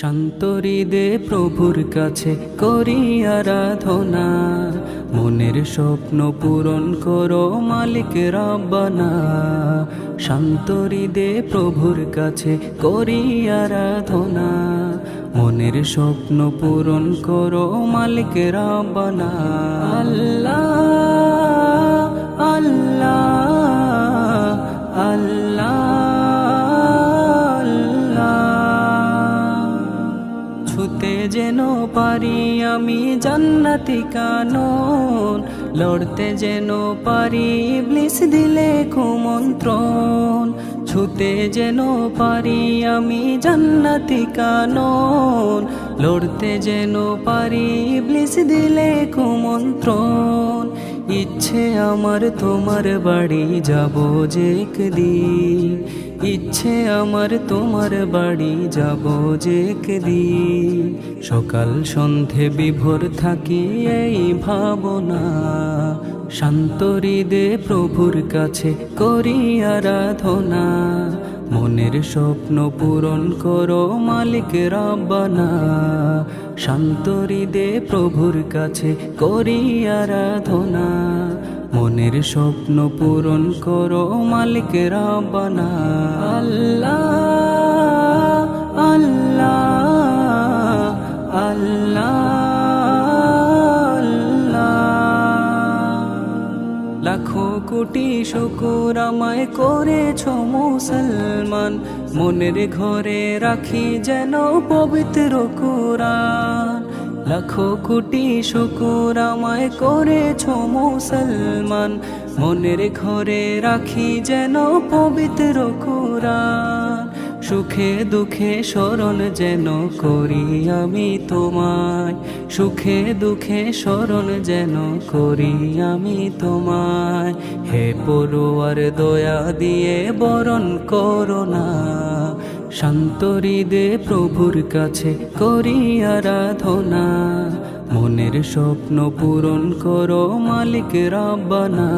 শান্তরি দে প্রভুর কাছে করি আরাধনা। মনের স্বপ্ন পূরণ করো মালিক শান্তরি দে প্রভুর কাছে করি আরাধনা। মনের স্বপ্ন পূরণ করো মালিক রাব্বানা। আল্লাহ আমি জান্নাতি কানন, লড়তে যেন পারি ইবলিস দিলে কুমন্ত্রণ, ছুতে যেন পারি আমি জান্নাতি কানন, লড়তে যেন পারি ইবলিস দিলে কুমন্ত্রণ। ইচ্ছে আমার তোমার বাড়ি যাব যে একদিন। ইচ্ছে আমার তোমার বাড়ি যাব যে একদিন। সকাল সন্ধে বিভোর থাকি এই ভাবনা। শান্তরি দে প্রভুর কাছে করি আরাধনা। মনের স্বপ্ন পূরণ করো মালিক রাব্বানা। শান্তরি দে প্রভুর কাছে করি আরাধনা। মনের স্বপ্ন পূরণ করো মালিক রাব্বানা। আল্লাহ আল্লাহ। লাখো কোটি শুকুর আমায় করেছ মুসলমান। মনের ঘরে রাখি যেন পবিত্র কুরান লাখো কোটি শুকুর আমায় করেছ মুসলমান। মনের ঘরে রাখি যেন পবিত্র কুরআন। সুখে দুঃখে স্মরণ যেন করি আমি তোমায়। সুখে দুঃখে স্মরণ যেন করি আমি তোমায়। হে পড়ুয়ার দয়া দিয়ে বরণ করো না। শান্তরি দে প্রভুর কাছে করি আরাধনা। মনের স্বপ্ন পূরণ করো মালিক রাব্বানা।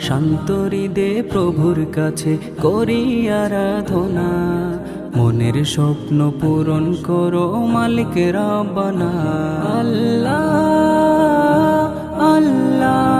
শান্তরি দে প্রভুর কাছে করি আরাধনা। মনের স্বপ্ন পূরণ করো মালিক রাব্বানা। আল্লাহ আল্লাহ।